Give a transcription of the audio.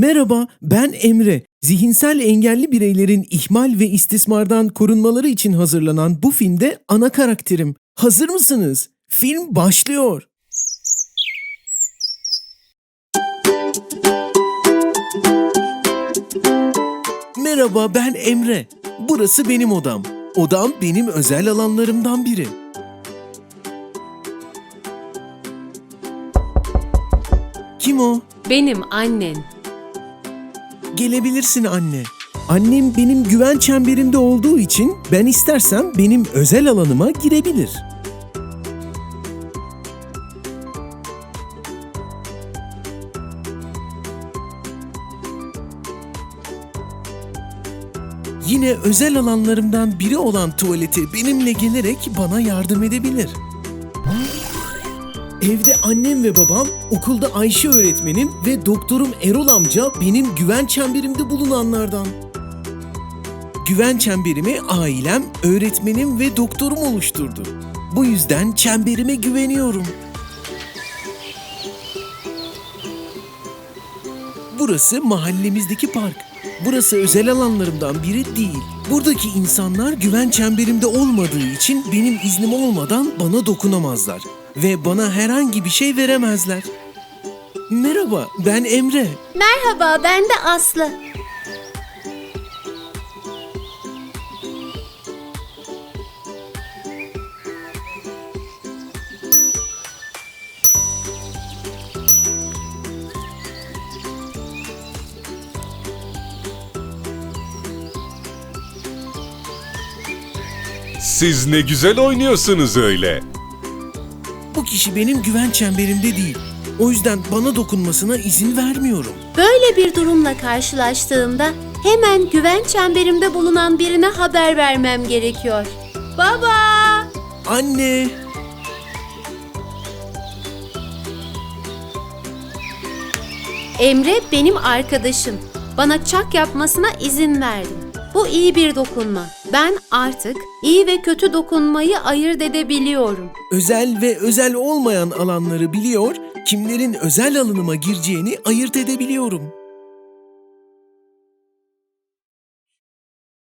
Merhaba, ben Emre. Zihinsel engelli bireylerin ihmal ve istismardan korunmaları için hazırlanan bu filmde ana karakterim. Hazır mısınız? Film başlıyor. Merhaba, ben Emre. Burası benim odam. Odam benim özel alanlarımdan biri. Kim o? Benim annen. Gelebilirsin anne. Annem benim güven çemberimde olduğu için ben istersem benim özel alanıma girebilir. Yine özel alanlarımdan biri olan tuvalete benimle gelerek bana yardım edebilir. Evde annem ve babam, okulda Ayşe öğretmenim ve doktorum Erol amca benim güven çemberimde bulunanlardan. Güven çemberimi ailem, öğretmenim ve doktorum oluşturdu. Bu yüzden çemberime güveniyorum. Burası mahallemizdeki park. Burası özel alanlarımdan biri değil. Buradaki insanlar güven çemberimde olmadığı için benim iznim olmadan bana dokunamazlar. Ve bana herhangi bir şey veremezler. Merhaba, ben Emre. Merhaba, ben de Aslı. Siz ne güzel oynuyorsunuz öyle. Kişi benim güven çemberimde değil. O yüzden bana dokunmasına izin vermiyorum. Böyle bir durumla karşılaştığımda hemen güven çemberimde bulunan birine haber vermem gerekiyor. Baba! Anne! Emre benim arkadaşım. Bana çak yapmasına izin verdim. Bu iyi bir dokunma. Ben artık iyi ve kötü dokunmayı ayırt edebiliyorum. Özel ve özel olmayan alanları biliyor, kimlerin özel alanıma gireceğini ayırt edebiliyorum.